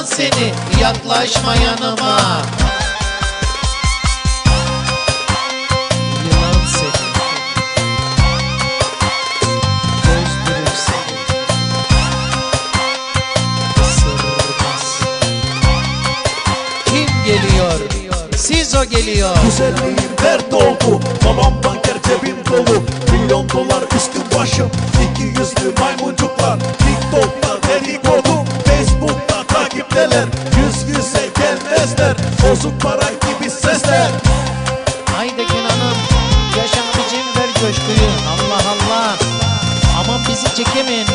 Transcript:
yılan seni yaklaşma yanıma. Yılan seni. Gözdürür seni. Isırmaz Kim geliyor? Siz o geliyor. Güzelliğin dert oldu Babam banker cebim dolu. Milyon dolar üstüm başım. İki yüzlü maymuncuklar. TikTok'ta enfesler Bozuk para gibi sesler. Haydi Kenan'ım yaşam için ver coşkuyu. Allah Allah. Aman bizi çekemeyin